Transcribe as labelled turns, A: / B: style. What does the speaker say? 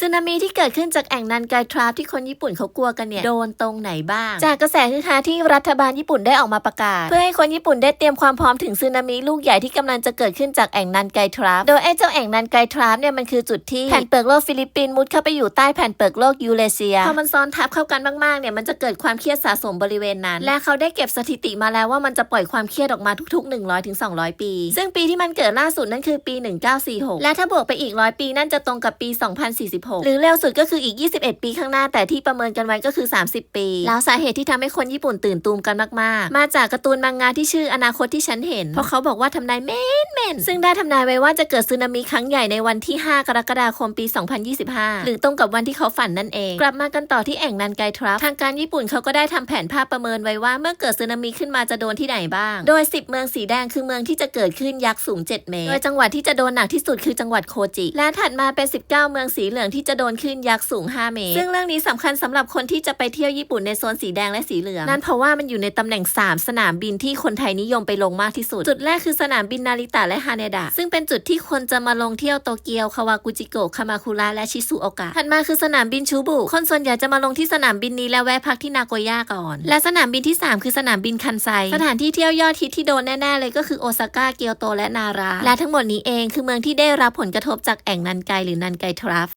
A: สึนามิที่เกิดขึ้นจากแอ่งนันไกทราฟที่คนญี่ปุ่นเขากลัวกันเนี่ย โดนตรงไหนบ้าง จากกระแสคือฮาที่รัฐบาลญี่ปุ่นได้ออกมาประกาศ เพื่อให้คนญี่ปุ่นได้เตรียมความพร้อมถึงสึนามิลูกใหญ่ที่กำลังจะเกิดขึ้นจากแอ่งนันไกทราฟโดยไอ้เจ้าแอ่งนันไกทราฟเนี่ยมันคือจุดที่แผ่นเปลือกโลกฟิลิปปินส์มุดเข้าไปอยู่ใต้แผ่นเปลือกโลกยูเรเซียพอมันซ้อนทับเข้ากันมากๆเนี่ยมันจะเกิดความเครียดสะสมบริเวณนั้น และเขาได้เก็บสถิติมาแล้วว่ามันจะปล่อยความเครียดออกมาทุกๆ 100ถึง200 ปี ซึ่งปีที่มันเกิดล่าสุดนั่นคือปี 1946 และถ้าบวกไปอีก100ปีนั่นจะตรงกับปี 2046หรือเร็วสุดก็คืออีก 21 ปีข้างหน้าแต่ที่ประเมินกันไว้ก็คือ 30 ปี แล้วสาเหตุที่ทำให้คนญี่ปุ่นตื่นตูมกันมากๆ มาจากการ์ตูนมังงะที่ชื่ออนาคตที่ฉันเห็น เพราะเขาบอกว่าทำนายแม่นแม่นซึ่งได้ทำนายไว้ว่าจะเกิดสึนามิครั้งใหญ่ในวันที่ 5 กรกฎาคมปี 2025 หรือตรงกับวันที่เขาฝันนั่นเอง กลับมากันต่อที่แอ่งนันไกทรัฟทางการญี่ปุ่นเขาก็ได้ทำแผนภาพประเมินไว้ว่าเมื่อเกิดสึนามิขึ้นมาจะโดนที่ไหนบ้าง โดย 10 เมืองสีแดงคือเมืองที่จะเกิดขึ้นยักษ์สูง 7 เมตร โดยจังหวัดที่จะโดนหนักที่สุดคือจังหวัดโคจิ และถัดมาเป็น 19 เมืองสีเหลืองที่จะโดนขึ้นยักษ์สูง 5 เมตร ซึ่งเรื่องนี้สำคัญสำหรับคนที่จะไปเที่ยวญี่ปุ่นในโซนสีแดงและสีเหลือง นั่นเพราะว่ามันอยู่ในตำแหน่ง 3 สนามบินที่คนไทยนิยมไปลงมากที่สุด จุดแรกคือสนามบินนาริตะและฮาเนดะ ซึ่งเป็นจุดที่คนจะมาลงเที่ยวโตเกียว คาวากุจิโกะ คามาคุระและชิซุโอกะ ถัดมาคือสนามบินชูบุ คนส่วนใหญ่จะมาลงที่สนามบินนี้แล้วแวะพักที่นาโกย่าก่อน และสนามบินที่ 3 คือสนามบินคันไซ สถานที่เที่ยวยอดฮิตที่โดนแน่ๆเลยก็คือโอซาก้า เกียวโต และนารา และทั้งหมดนี้เองคือเมืองที่ได้รับผลกระทบจากแอ่งนันไกหรือนันไกทรัฟ